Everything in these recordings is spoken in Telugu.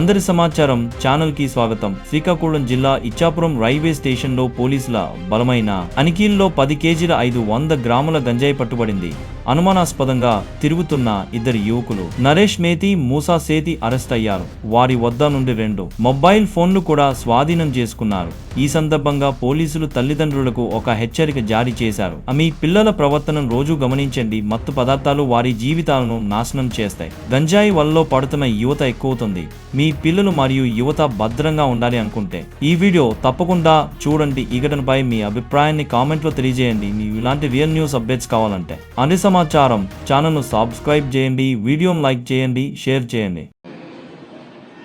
అందరి సమాచారం ఛానల్కి స్వాగతం. శ్రీకాకుళం జిల్లా ఇచ్చాపురం రైల్వే స్టేషన్లో పోలీసుల బలమైన అనికీల్లో పది కేజీల ఐదు వంద గ్రాముల గంజాయి పట్టుబడింది. అనుమానాస్పదంగా తిరుగుతున్న ఇద్దరు యువకులు నరేష్ మేతి మూసా సేతి అరెస్ట్ అయ్యారు. వారి వద్ద నుండి రెండు మొబైల్ ఫోన్లు కూడా స్వాధీనం చేసుకున్నారు. ఈ సందర్భంగా పోలీసులు తల్లిదండ్రులకు ఒక హెచ్చరిక జారీ చేశారు. మీ పిల్లల ప్రవర్తనను రోజు గమనించండి. మత్తు పదార్థాలు వారి జీవితాలను నాశనం చేస్తాయి. గంజాయి వల్ల పడుతున్న యువత ఎక్కువవుతుంది. మీ మీ పిల్లలు మరియు యువత భద్రంగా ఉండాలి అనుకుంటే ఈ వీడియో తప్పకుండా చూడండి. ఈ ఘటనపై మీ అభిప్రాయాన్ని కామెంట్లో తెలియజేయండి. మీ ఇలాంటి రియల్ న్యూస్ అప్డేట్స్ కావాలంటే అన్ని సమాచారం ఛానల్ను సబ్స్క్రైబ్ చేయండి. వీడియోను లైక్ చేయండి. షేర్ చేయండి.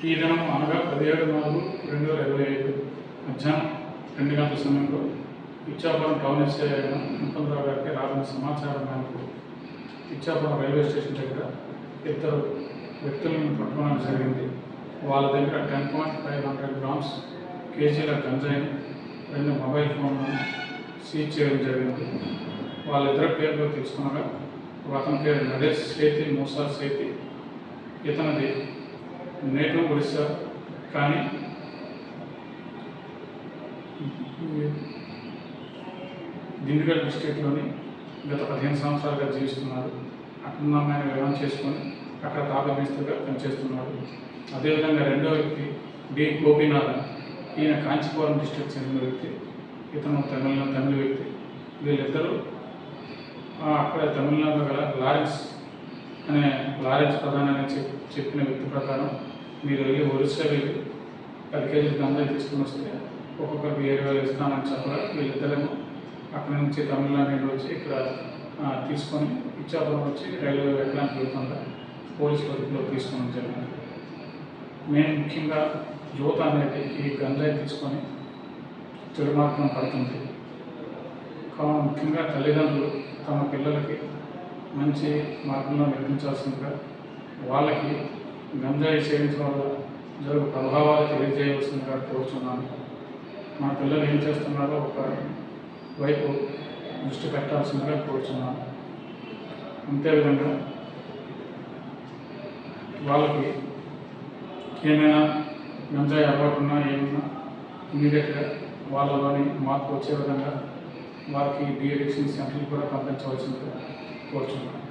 ఈ దినం అనగా పదిహేడు నాలుగు రెండు వేల ఇరవై ఐదు మధ్యాహ్నం రెండు గంటల సమయంలో ఇచ్చాపురం టౌన్ ఎస్ఐ అయిన ముకుందరావు గారికి రాసిన సమాచారం మేరకు ఇచ్చాపురం రైల్వే స్టేషన్ దగ్గర ఇద్దరు వ్యక్తులను పట్టుకోవడం జరిగింది. వాళ్ళ దగ్గర ten point five hundred grams కేజీల గంజాయిని రెండు మొబైల్ ఫోన్లను సీజ్ చేయడం జరిగింది. వాళ్ళిద్దరు పేర్లు తెలుసుకునగా ఒక అతని పేరు నరేష్ సేతి మూసా సేతి. ఇతనిది నేటివ్ ఒడిశా కానీ దిండుగల్ డిస్ట్రిక్ట్లోని గత పదిహేను సంవత్సరాలుగా జీవిస్తున్నారు. అక్కడ అమ్మాయిని వివాహం చేసుకొని అక్కడ తాపమేస్తుగా పనిచేస్తున్నాడు అదేవిధంగా రెండో వ్యక్తి డి గోపీనాథన్. ఈయన కాంచీపురం డిస్ట్రిక్ట్ చెందిన వ్యక్తి. ఇతను తమిళనాడు తమిళ వ్యక్తి. వీళ్ళిద్దరూ అక్కడ తమిళనాడులో గల లారెన్స్ అనే లారెన్స్ ప్రధాన అని చెప్పిన వ్యక్తి ప్రకారం మీరు వెళ్ళి ఒరిస్సా వెళ్ళి పది కేజీలు గంజాయి తీసుకుని వస్తే ఒక్కొక్కరికి ఏడు వేలు ఇస్తానని చెప్పగా వీళ్ళిద్దరేమో అక్కడి నుంచి తమిళనాడు నుండి వచ్చి ఇక్కడ తీసుకొని ఇచ్చాపురం వచ్చి రైల్వే ఎక్కడానికి వెళ్తుందా పోలీసు వరకు తీసుకొని జరిగింది. మేము ముఖ్యంగా యువత అనేది ఈ గంజాయి తీసుకొని చెడు మార్గం పడుతుంది. కావున ముఖ్యంగా తల్లిదండ్రులు తమ పిల్లలకి మంచి మార్గంలో నిర్మించాల్సిందిగా వాళ్ళకి గంజాయి సేవించడం వల్ల జరుగు ప్రభావాలు తెలియజేయవలసిందిగా కోరుతున్నాను మా పిల్లలు ఏం చేస్తున్నారో ఒక వైపు దృష్టి పెట్టాల్సిందిగా కోరుతున్నాను అంతేవిధంగా వాళ్ళకి ఏమైనా గంజాయి అలవాటు ఏమన్నా ఇమీడియట్గా వాళ్ళలోని మార్పు వచ్చే విధంగా వారికి డిఎడిక్షన్ సెంటర్లు కూడా పంపించవలసిందిగా కోరుచున్నాను.